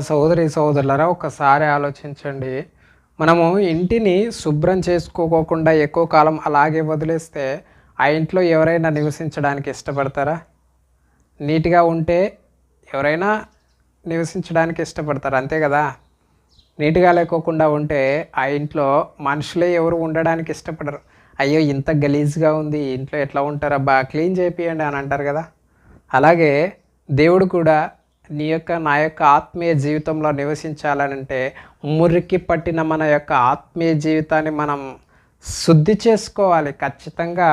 సోదరి సోదరులరా ఒకసారి ఆలోచించండి. మనము ఇంటిని శుభ్రం చేసుకోకోకుండా ఎక్కువ కాలం అలాగే వదిలేస్తే ఆ ఇంట్లో ఎవరైనా నివసించడానికి ఇష్టపడతారా? నీట్గా ఉంటే ఎవరైనా నివసించడానికి ఇష్టపడతారు? అంతే కదా? నీట్గా లేకోకుండా ఉంటే ఆ ఇంట్లో మనుషులే ఎవరు ఉండడానికి ఇష్టపడరు. అయ్యో ఇంత గలీజ్గా ఉంది ఇంట్లో ఎట్లా ఉంటారబ్బా క్లీన్ చేపియండి అని అంటారు కదా? అలాగే దేవుడు కూడా నీ యొక్క నా యొక్క ఆత్మీయ జీవితంలో నివసించాలనంటే మురికి పట్టిన మన యొక్క ఆత్మీయ జీవితాన్ని మనం శుద్ధి చేసుకోవాలి. ఖచ్చితంగా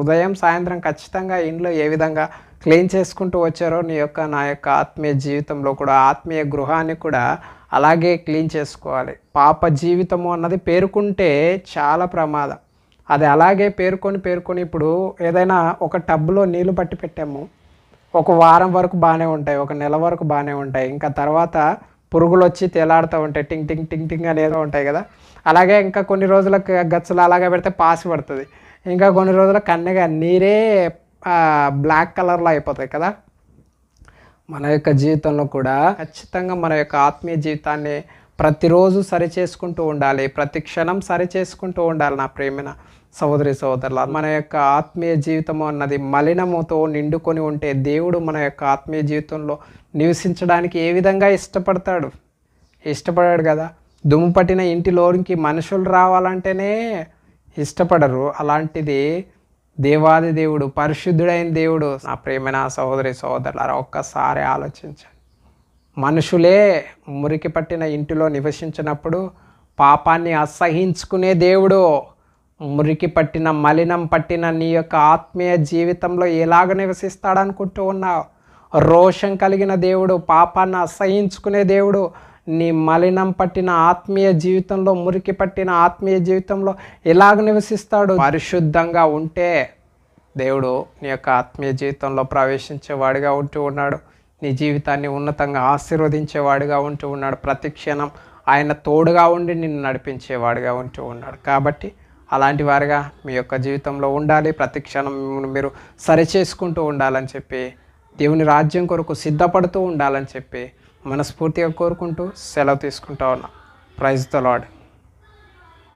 ఉదయం సాయంత్రం ఖచ్చితంగా ఇంట్లో ఏ విధంగా క్లీన్ చేసుకుంటూ వచ్చారో నీ యొక్క నా యొక్క ఆత్మీయ జీవితంలో కూడా ఆత్మీయ గృహాన్ని కూడా అలాగే క్లీన్ చేసుకోవాలి. పాప జీవితము అన్నది పేరుకుంటే చాలా ప్రమాదం. అది అలాగే పేర్కొని పేర్కొని ఇప్పుడు ఏదైనా ఒక టబ్లో నీళ్ళు పట్టి పెట్టాము. ఒక వారం వరకు బాగానే ఉంటాయి ఒక నెల వరకు బాగానే ఉంటాయి. ఇంకా తర్వాత పురుగులు వచ్చి తేలాడుతూ ఉంటాయి టింగ్ టింగ్ టింగ్ టింగ్ అనేది ఉంటాయి కదా. అలాగే ఇంకా కొన్ని రోజులకు గచ్చలు అలాగే పెడితే పాసి పడుతుంది. ఇంకా కొన్ని రోజుల కన్నెగా నీరే బ్లాక్ కలర్లో అయిపోతాయి కదా. మన యొక్క జీవితంలో కూడా ఖచ్చితంగా మన యొక్క ఆత్మీయ జీవితాన్ని ప్రతిరోజు సరి చేసుకుంటూ ఉండాలి. ప్రతి క్షణం సరి చేసుకుంటూ ఉండాలి నా ప్రేమిన సహోదరి సహోదరుల మన యొక్క ఆత్మీయ జీవితం అన్నది మలినముతో నిండుకొని ఉంటే దేవుడు మన యొక్క ఆత్మీయ జీవితంలో నివసించడానికి ఏ విధంగా ఇష్టపడతాడు? ఇష్టపడాడు కదా. దుమ్ము పట్టిన ఇంటిలోనికి మనుషులు రావాలంటేనే ఇష్టపడరు. అలాంటిది దేవాది దేవుడు పరిశుద్ధుడైన దేవుడు నా ప్రేమ నా సహోదరి సహోదరులారా ఒక్కసారి ఆలోచించండి. మనుషులే మురికి పట్టిన ఇంటిలో నివసించినప్పుడు పాపాన్ని అసహించుకునే దేవుడు మురికి పట్టిన మలినం పట్టిన నీ యొక్క ఆత్మీయ జీవితంలో ఎలాగ నివసిస్తాడనుకుంటూ ఉన్నావు? రోషం కలిగిన దేవుడు పాపాన్ని అసహించుకునే దేవుడు నీ మలినం పట్టిన ఆత్మీయ జీవితంలో మురికి పట్టిన ఆత్మీయ జీవితంలో ఎలాగ నివసిస్తాడు? పరిశుద్ధంగా ఉంటే దేవుడు నీ యొక్క ఆత్మీయ జీవితంలో ప్రవేశించేవాడిగా ఉంటూ ఉన్నాడు. నీ జీవితాన్ని ఉన్నతంగా ఆశీర్వదించేవాడుగా ఉంటూ ఉన్నాడు. ప్రతి క్షణం ఆయన తోడుగా ఉండి నిన్ను నడిపించేవాడుగా ఉంటూ ఉన్నాడు. కాబట్టి అలాంటి వారిగా మీ యొక్క జీవితంలో ఉండాలి. ప్రతి క్షణం మీరు సరి చేసుకుంటూ ఉండాలని చెప్పి దేవుని రాజ్యం కొరకు సిద్ధపడుతూ ఉండాలని చెప్పి మనస్ఫూర్తిగా కోరుకుంటూ సెలవు తీసుకుంటా ఉన్నా. Praise the lord